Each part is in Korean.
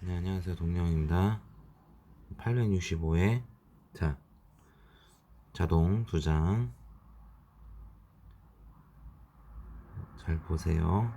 네, 안녕하세요. 동영입니다. 865에, 자, 자동 두 장. 잘 보세요.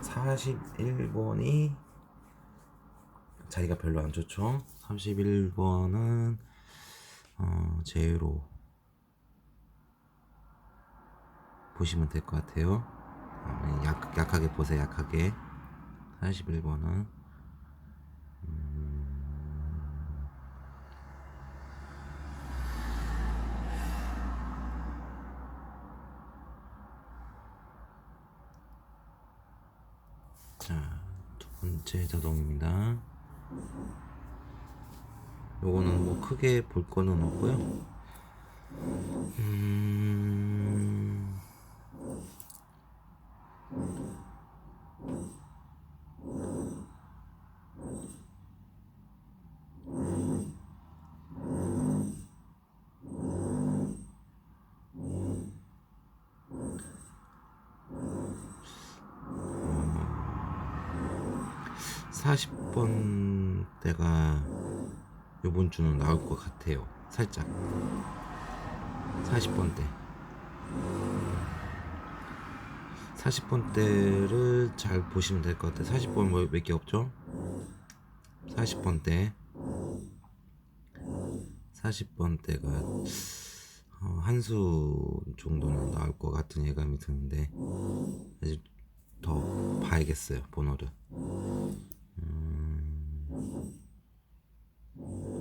41번이 자리가 별로 안 좋죠. 31번은 어, 제로 보시면 될 것 같아요. 어, 약, 약하게 보세요. 약하게. 41번은 자, 두 번째 자동입니다. 요거는 뭐 크게 볼 거는 없고요. 음, 사십 번 대가 요번 주는 나올 것 같아요. 살짝. 40번 대. 40번 대를 잘 보시면 될 것 같아요. 40번 뭐 몇 개 없죠? 40번 대. 40번 대가 어, 한수 정도는 나올 것 같은 예감이 드는데 아직 더 봐야겠어요 번호를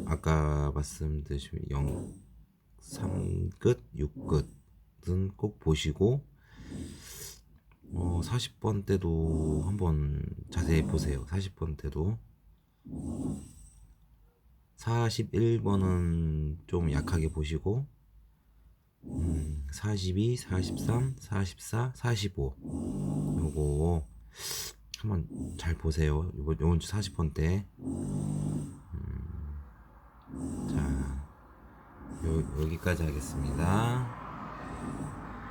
아까 말씀드린 0, 3끝, 6끝은 꼭 보시고 어, 40번 때도 한번 자세히 보세요. 40번 때도 41번은 좀 약하게 보시고 음, 42, 43, 44, 45 요거 한번 잘 보세요. 요번 요번 주 40번 때 자, 요, 여기까지 하겠습니다.